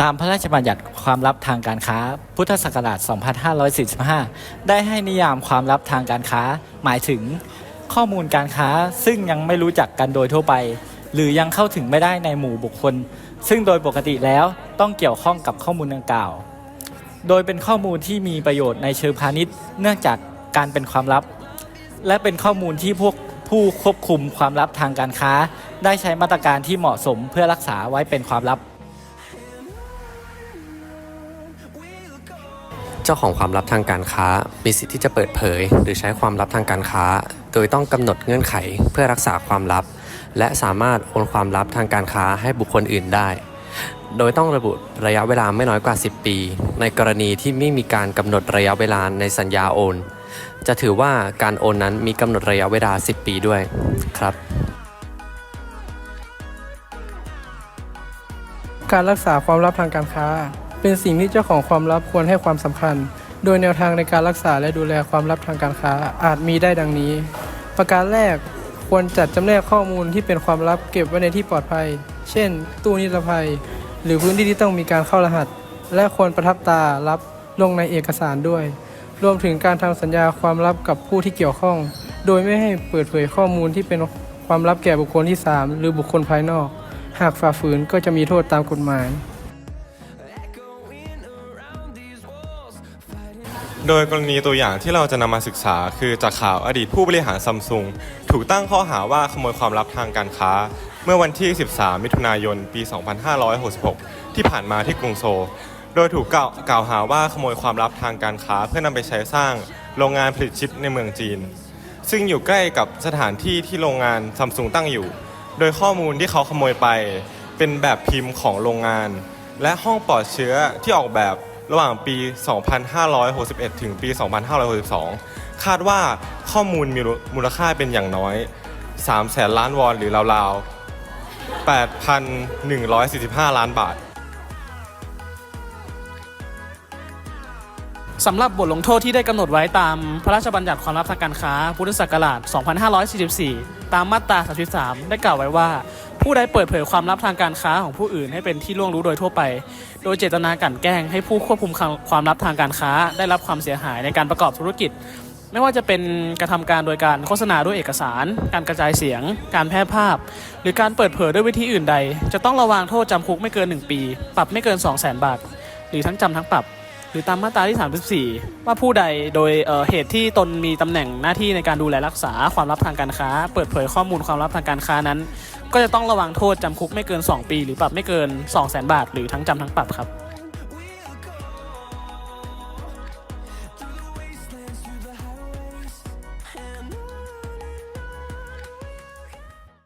ตามพระราชบัญญัติความลับทางการค้า พุทธศักราช 2545 ได้ให้นิยามความลับทางการค้า หมายถึงข้อมูลการค้าซึ่งยังไม่รู้จักกันโดยทั่วไป หรือยังเข้าถึงไม่ได้ในหมู่บุคคล ซึ่งโดยปกติแล้วต้องเกี่ยวข้องกับข้อมูลดังกล่าว โดยเป็นข้อมูลที่มีประโยชน์ในเชิงพาณิชย์ เนื่องจากการเป็นความลับ และเป็นข้อมูลที่พวกผู้ควบคุมความลับทางการค้า ได้ใช้มาตรการที่เหมาะสมเพื่อรักษาไว้เป็นความลับ เจ้าของความลับทางการค้า มีสิทธิ์ที่จะเปิดเผย หรือใช้ความลับทางการค้า โดยต้องกำหนดเงื่อนไขเพื่อรักษาความลับ และสามารถโอนความลับทางการค้าให้บุคคลอื่นได้ โดยต้องระบุระยะเวลาไม่น้อยกว่า 10 ปี ในกรณีที่ไม่มีการกำหนดระยะเวลาในสัญญาโอน จะถือว่าการโอนนั้นมีกำหนดระยะเวลา 10 ปีด้วยครับการรักษาความลับทางการค้า เป็นสิ่งที่เจ้าของความลับควรให้ความสำคัญ โดยแนวทางในการรักษาและดูแลความลับทางการค้าอาจมีได้ดังนี้ ประการแรกควรจัดจำแนกข้อมูลที่เป็นความลับเก็บไว้ในที่ปลอดภัย เช่น ตู้นิรภัย หรือพื้นที่ที่ต้องมีการเข้ารหัส และควรประทับตารับลงในเอกสารด้วย รวมถึงการทำสัญญาความลับกับผู้ที่เกี่ยวข้อง โดยไม่ให้เปิดเผยข้อมูลที่เป็นความลับแก่บุคคลที่ 3 หรือบุคคลภายนอก หากฝ่าฝืนก็จะมีโทษตามกฎหมาย โดยกรณีตัวอย่างที่เราจะนำมาศึกษา คือจากข่าวอดีตผู้บริหารซัมซุงถูกตั้งข้อหาว่าขโมยความลับทางการค้า เมื่อวันที่ 13 มิถุนายน ปี 2566 ที่ผ่านมาที่กรุงโซลโดยถูกกล่าวหาว่าขโมยความลับทางการค้า เพื่อนำไปใช้สร้างโรงงานผลิตชิปในเมืองจีน ซึ่งอยู่ใกล้กับสถานที่ที่โรงงานซัมซุงตั้งอยู่ โดยข้อมูลที่เขาขโมยไป เป็นแบบพิมพ์ของโรงงาน และห้องปลอดเชื้อที่ออกแบบ ระหว่างปี 2561 ถึงปี 2562 คาดว่าข้อมูลมีมูลค่าเป็นอย่างน้อย 3 แสนล้านวอนหรือราวๆ 8,145 ล้านบาทสำหรับบทลงโทษที่ได้กำหนดไว้ตามพระราชบัญญัติความลับทางการค้า พุทธศักราช 2544 ตามมาตรา 33 ได้กล่าวไว้ว่า ผู้ใดเปิดเผยความลับทางการค้าของผู้อื่นให้เป็นที่ล่วงรู้โดยทั่วไป โดยเจตนากลั่นแกล้งให้ผู้ควบคุมความลับทางการค้า ได้รับความเสียหายในการประกอบธุรกิจ ไม่ว่าจะเป็นกระทำการโดยการโฆษณาด้วยเอกสาร การกระจายเสียง การแพร่ภาพ หรือการเปิดเผยด้วยวิธีอื่นใด จะต้องระวางโทษจำคุกไม่เกิน 1 ปี ปรับไม่เกิน 2 0 0 0 0 0 บาท หรือทั้งจำทั้งปรับหรือตามมาตราที่ 34 ว่าผู้ใดโดยเเหตุที่ตนมีตำแหน่งหน้าที่ในการดูแลรักษาความลับทางการค้า เปิดเผยข้อมูลความลับทางการค้านั้น ก็จะต้องระวังโทษจำคุกไม่เกิน 2 ปี หรือปรับไม่เกิน 2 0 0 0 0 0 บาท หรือทั้งจำทั้งปรับครับ